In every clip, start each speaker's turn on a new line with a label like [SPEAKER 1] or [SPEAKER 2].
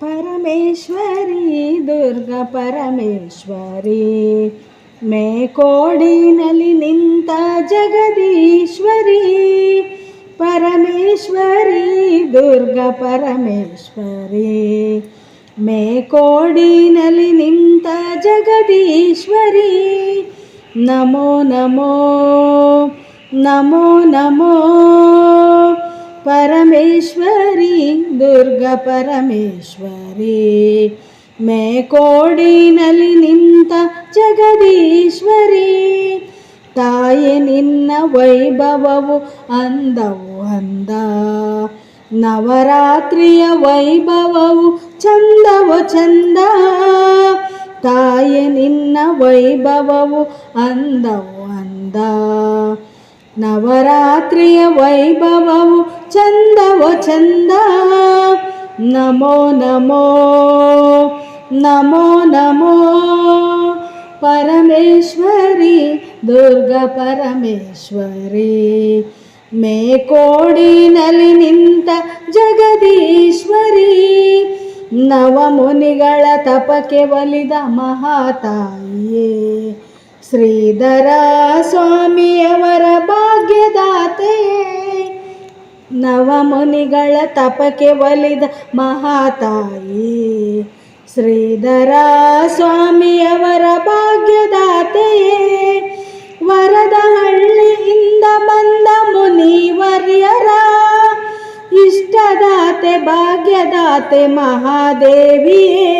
[SPEAKER 1] ಪರಮೇಶ್ವರಿ ದುರ್ಗ ಪರಮೇಶ್ವರಿ ಮೇಕೋಡಿನಲ್ಲಿ ನಿಂತ ಜಗದೀಶ್ವರಿ ಪರಮೇಶ್ವರಿ ದುರ್ಗ ಪರಮೇಶ್ವರಿ ಮೇಕೋಡಿನಲ್ಲಿ ನಿಂತ ಜಗದೀಶ್ವರಿ ನಮೋ ನಮೋ ನಮೋ ನಮೋ ಪರಮೇಶ್ವರಿ, ದುರ್ಗ ಪರಮೇಶ್ವರಿ. ಮೇಕೋಡಿನಲ್ಲಿ ನಿಂತ ಜಗದೀಶ್ವರಿ. ತಾಯಿ, ನಿನ್ನ ವೈಭವವು ಅಂದವು ಅಂದ. ನವರಾತ್ರಿಯ ವೈಭವವು ಚಂದವು ಚಂದ. ತಾಯಿ, ನಿನ್ನ ವೈಭವವು ಅಂದವು ಅಂದ. ನವರಾತ್ರಿಯ ವೈಭವವು ಚಂದವು ಚಂದ ನಮೋ ನಮೋ ನಮೋ ನಮೋ ಪರಮೇಶ್ವರಿ ದುರ್ಗ ಪರಮೇಶ್ವರಿ ಮೇಕೋಡಿನಲ್ಲಿ ನಿಂತ ಜಗದೀಶ್ವರಿ ನವಮುನಿಗಳ ತಪಕ್ಕೆ ಒಲಿದ ಮಹಾತಾಯಿಯೇ ಶ್ರೀಧರ ಸ್ವಾಮಿಯವರ ಭಾಗ್ಯದಾತೆಯೇ. ನವಮುನಿಗಳ ತಪಕ್ಕೆ ಒಲಿದ ಮಹಾತಾಯಿ ಶ್ರೀಧರ ಸ್ವಾಮಿಯವರ ಭಾಗ್ಯದಾತೆಯೇ. ವರದಹಳ್ಳಿಯಿಂದ ಬಂದ ಮುನಿವರ್ಯರ ಇಷ್ಟದಾತೆ, ಭಾಗ್ಯದಾತೆ ಮಹಾದೇವಿಯೇ.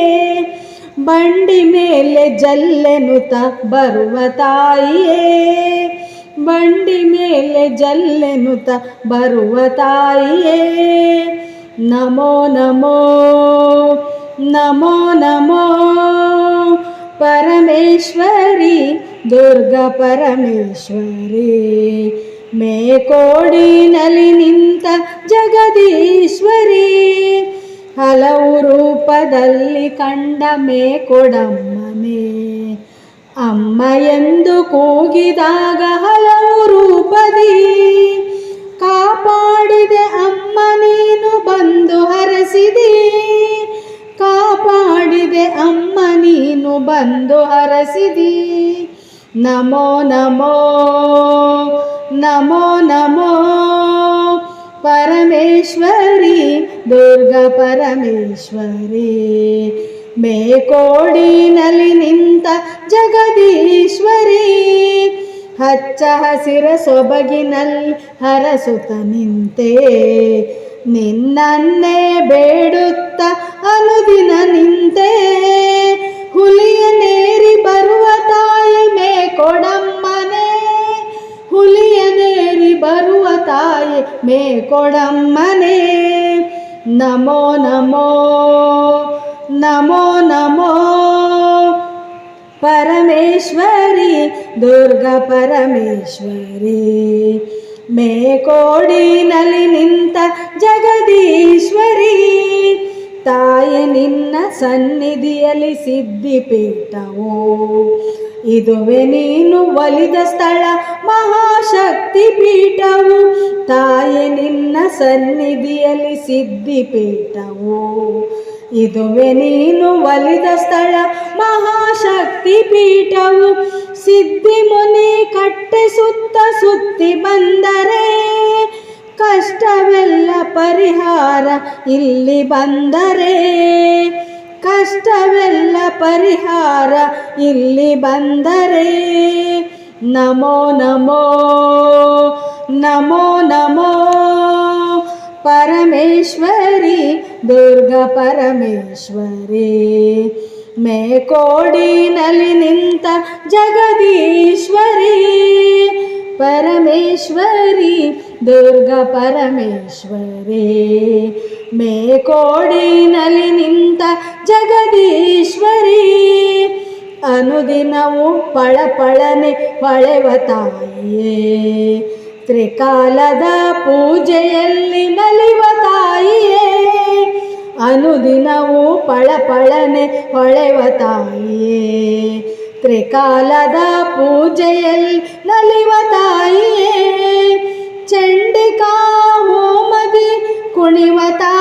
[SPEAKER 1] ಬಂಡಿ ಮೇಲೆ ಜಲ್ಲೆನುತ ಬರುವ ತಾಯಿಯೇ? ಬಂಡಿ ಮೇಲೆ ಜಲ್ಲೆನುತ ಬರುವ ತಾಯಿಯೇ? ನಮೋ ನಮೋ ನಮೋ ನಮೋ, ಪರಮೇಶ್ವರಿ, ದುರ್ಗ ಪರಮೇಶ್ವರಿ. ಮೇಕೋಡಿನಲ್ಲಿ ನಿಂತ ಜಗದೀಶ್ವರಿ ಹಲವು ರೂಪದಲ್ಲಿ ಕಂಡ ಮೇಕೊಡಮ್ಮನೆ ಅಮ್ಮ ಎಂದು ಕೂಗಿದಾಗ ಹಲವು ರೂಪದಿ ಕಾಪಾಡಿದೆ ಅಮ್ಮ, ನೀನು ಬಂದು ಹರಸಿದಿ. ಕಾಪಾಡಿದೆ ಅಮ್ಮ, ನೀನು ಬಂದು ಹರಸಿದಿ. ನಮೋ ನಮೋ ನಮೋ ನಮೋ. ಪರಮೇಶ್ವರಿ ದುರ್ಗ ಪರಮೇಶ್ವರಿ. ಮೇಕೋಡಿನಲ್ಲಿ ನಿಂತ ಜಗದೀಶ್ವರಿ ಹಚ್ಚ ಹಸಿರ ಸೊಬಗಿನಲ್ಲಿ ಹರಸುತ ನಿಂತೆ. ನಿನ್ನನ್ನೇ ಬೇಡುತ್ತ ಮೇಕೊಡಮ್ಮನೆ ನಮೋ ನಮೋ ನಮೋ ನಮೋ. ಪರಮೇಶ್ವರಿ, ದುರ್ಗ ಪರಮೇಶ್ವರಿ. ಮೇಕೋಡಿನಲ್ಲಿ ನಿಂತ ಜಗದೀಶ್ವರಿ. ತಾಯಿ ನಿನ್ನ ಸನ್ನಿಧಿಯಲ್ಲಿ ಸಿದ್ಧಿಪೀಠವು. ಇದುವೆ ನೀನು ಒಲಿದ ಸ್ಥಳ ಮಹಾಶಕ್ತಿ ಪೀಠವು ತಾಯಿ, ನಿನ್ನ ಸನ್ನಿಧಿಯಲ್ಲಿ ಸಿದ್ಧಿ ಪೀಠವು ಇದುವೆ ನೀನು ಒಲಿದ ಸ್ಥಳ ಮಹಾಶಕ್ತಿ ಪೀಠವು ಸಿದ್ಧಿ ಮುನಿ ಕಟ್ಟೆ ಸುತ್ತ ಸುತ್ತಿ ಬಂದರೆ, ಕಷ್ಟವೆಲ್ಲ ಪರಿಹಾರ ಇಲ್ಲಿ ಬಂದರೆ. ಕಷ್ಟವೆಲ್ಲ ಪರಿಹಾರ ಇಲ್ಲಿ ಬಂದರೆ. ನಮೋ ನಮೋ ನಮೋ ನಮೋ. ಪರಮೇಶ್ವರಿ, ದುರ್ಗ ಪರಮೇಶ್ವರಿ. ಮೇಕೋಡಿನಲ್ಲಿ ನಿಂತ ಜಗದೀಶ್ವರಿ. ಪರಮೇಶ್ವರಿ, ದುರ್ಗ ಪರಮೇಶ್ವರಿ. ಮೇಕೋಡಿನಲ್ಲಿ ನಿಂತ ಜಗದೀಶ್ವರಿ, ಅನುದಿನವು ಪಳಪಳನೆ ಹೊಳೆವ ತಾಯಿಯೇ. ತ್ರಿಕಾಲದ ಪೂಜೆಯಲ್ಲಿ ನಲಿವ ತಾಯಿಯೇ, ಅನುದಿನವು ಪಳಪಳನೆ ಹೊಳೆವ ತಾಯಿಯೇ. ತ್ರಿಕಾಲದ ಪೂಜೆಯಲ್ಲಿ ನಲಿವ ತಾಯಿಯೇ, ಚಂಡಿಕಾ ಹೋಮದಿ ಕುಣಿವ ತಾಯಿಯೇ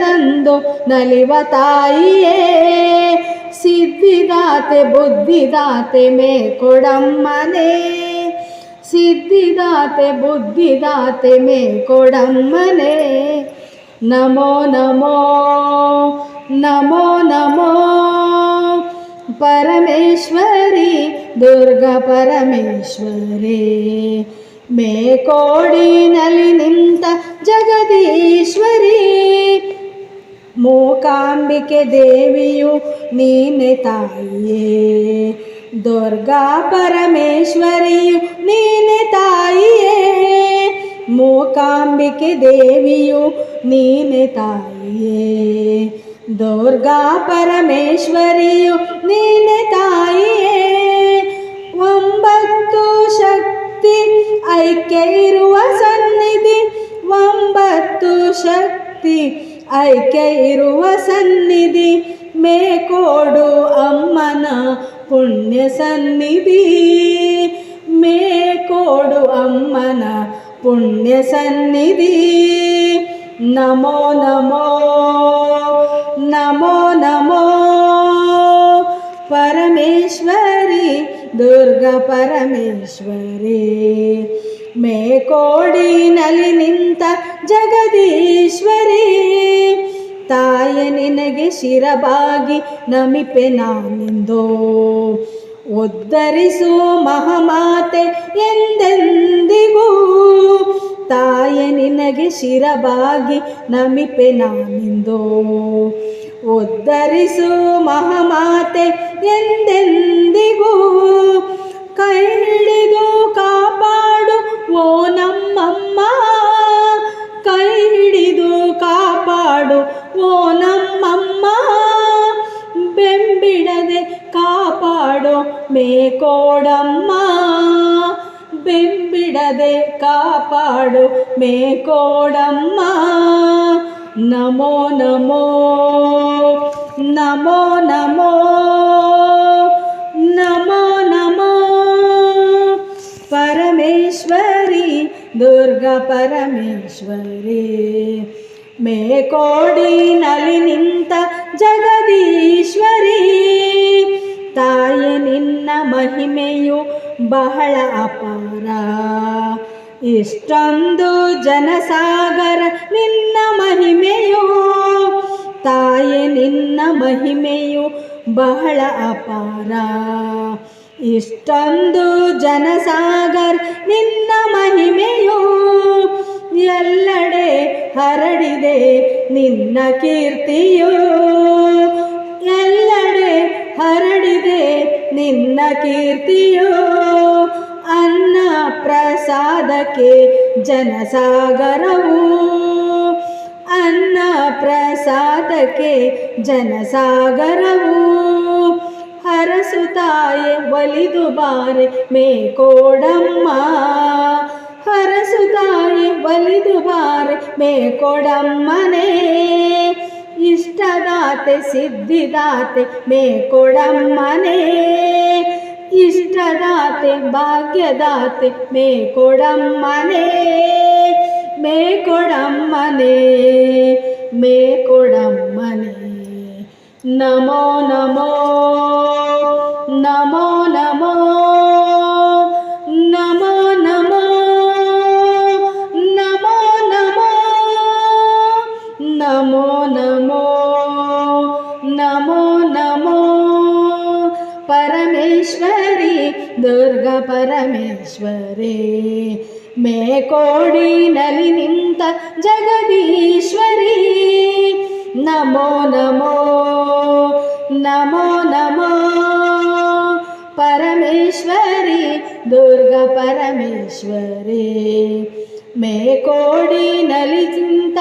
[SPEAKER 1] ದಿನದಂದು ನಲಿವ ತಾಯಿಯೇ ಸಿದ್ಧಿದಾತೆ, ಬುದ್ಧಿದಾತೆ ಮೇ ಕೊಡಮ್ಮನೇ. ಸಿದ್ಧಿದಾತೆ, ಬುದ್ಧಿದಾತೆ ಮೇ ಕೊಡಮ್ಮನೇ. ನಮೋ ನಮೋ ನಮೋ ನಮೋ. ಪರಮೇಶ್ವರಿ, ದುರ್ಗಾ ಪರಮೇಶ್ವರಿ. ಮೇಕೋಡಿನಲ್ಲಿ ನಿಂತ ಜಗದೀಶ್ವರಿ. ಮೂಕಾಂಬಿಕೆ ದೇವಿಯು ನೀನೆ ತಾಯಿಯೇ ದುರ್ಗಾ ಪರಮೇಶ್ವರಿಯು ನೀನೆ ತಾಯಿಯೇ ಮೂಕಾಂಬಿಕೆ ದೇವಿಯು ನೀನೆ ತಾಯಿಯೇ ದುರ್ಗಾ ಪರಮೇಶ್ವರಿಯು ನೀನೆ ತಾಯಿಯೇ ಒಂಬತ್ತು ಶಕ್ತಿ ಐಕ್ಯ ಇರುವ ಸನ್ನಿಧಿ ಒಂಬತ್ತು ಶಕ್ತಿ ಐಕ್ಯ ಇರುವ ಸನ್ನಿಧಿ ಮೇಕೋಡು ಅಮ್ಮನ ಪುಣ್ಯ ಸನ್ನಿಧಿ ಮೇಕೋಡು ಅಮ್ಮನ ಪುಣ್ಯ ಸನ್ನಿಧಿ ನಮೋ ನಮೋ ನಮೋ ನಮೋ ಪರಮೇಶ್ವರಿ ದುರ್ಗಾ ಪರಮೇಶ್ವರಿ ಮೇಕೋಡಿನಲ್ಲಿ ನಿಂತ ಜಗದೀಶ್ವರಿ, ತಾಯ ನಿನಗೆ ಶಿರಬಾಗಿ ನಮಿಪೆ ನಾನೆಂದೋ? ಉದ್ಧರಿಸು ಮಹಾಮಾತೆ ಎಂದೆಂದಿಗೂ, ತಾಯ ನಿನಗೆ ಶಿರಬಾಗಿ ನಮಿಪೆ ನಾನೆಂದೋ? ಉದ್ಧರಿಸು ಮಹಾಮಾತೆ ಎಂದೆಂದಿಗೂ ಕೈ ಮೇಕೋಡಮ್ಮ ಬೆಂಬಿಡದೆ ಕಾಪಾಡು ಮೇಕೋಡಮ್ಮ ನಮೋ ನಮೋ ನಮೋ ನಮೋ ನಮೋ ನಮೋ ಪರಮೇಶ್ವರಿ ದುರ್ಗಾ ಪರಮೇಶ್ವರಿ ಮೇಕೋಡಿನಲ್ಲಿ ನಿಂತ ಜಗದೀಶ್ವರಿ ಮಹಿಮೆಯು ಬಹಳ ಅಪಾರ. ಇಷ್ಟೊಂದು ಜನಸಾಗರ ನಿನ್ನ ಮಹಿಮೆಯು, ತಾಯಿ ನಿನ್ನ ಮಹಿಮೆಯು ಬಹಳ ಅಪಾರ. ಇಷ್ಟೊಂದು ಜನಸಾಗರ ನಿನ್ನ ಮಹಿಮೆಯು, ಎಲ್ಲಡೆ ಹರಡಿದೆ ನಿನ್ನ ಕೀರ್ತಿಯು, ಎಲ್ಲಡೆ ಹರಡಿದೆ ನಿನ್ನ ಕೀರ್ತಿಯೋ ಅನ್ನ ಪ್ರಸಾದಕ್ಕೆ ಜನಸಾಗರವು. ಅನ್ನ ಪ್ರಸಾದಕ್ಕೆ ಜನಸಾಗರವು. ಹರಸುತ್ತಾಯೆ ಒಲಿದು ಬಾರೆ ಮೇಕೋಡಮ್ಮ ಹರಸುತ್ತಾಯೆ ಒಲಿದು ಬಾರೆ ಮೇಕೊಡಮ್ಮನೇ ಇಷ್ಟದಾತೆ ಸಿದ್ಧಿದಾತೆ ಮೇಕೊಡಮ್ಮನೇ ಇಷ್ಟದಾತೆ ಭಾಗ್ಯದಾತೆ ಮೇಕೊಡಮ್ಮನೇ ಮೇಕೊಡಮ್ಮನೇ ಮೇಕೊಡಮ್ಮನೇ ನಮೋ ನಮೋ ನಮೋ. పరమేశ్వరి దుర్గ పరమేశ్వరి మేకోడి నలినింత జగదీశ్వరి నమో నమో నమో నమో పరమేశ్వరి దుర్గ పరమేశ్వరి మే కోడి నలిచింత